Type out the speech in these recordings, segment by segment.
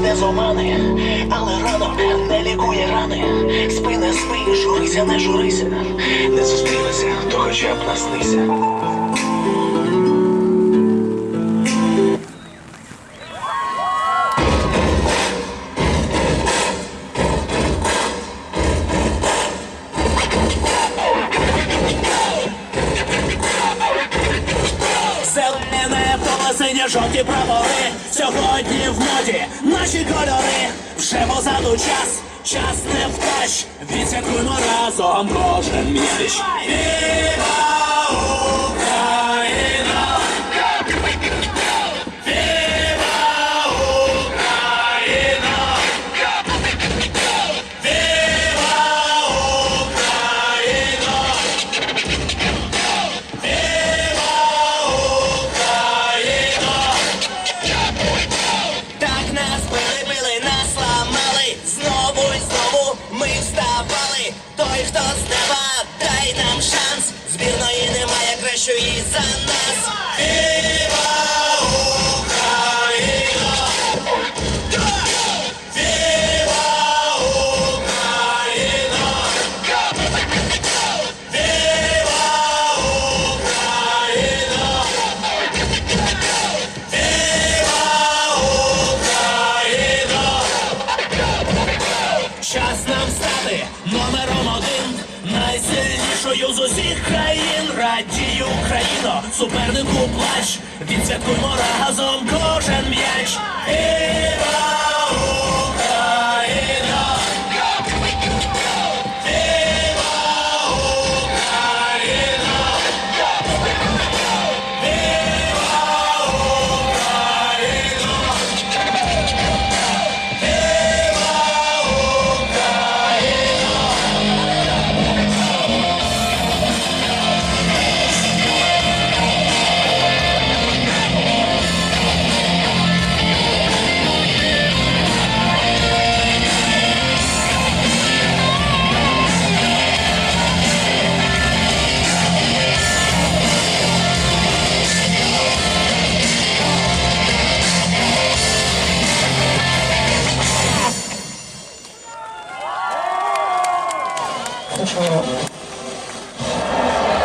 без омани, але ранок не лікує рани. Спи, не спи, журися, не журися. Не зустрілися, то хоча б наснися. Сині жовті прапори Сьогодні в моді наші кольори Вже позаду час, час не втач Відсвяткуємо разом кожен місяць. Віва Україна! Той, хто з неба, дай нам шанс. Збірної немає кращої за нас Час нам стати номером один найсильнішою з усіх країн. Радію Україно, супернику плач. Відсвяткуймо разом кожен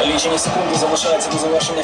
Лічені секунди залишаються до завершення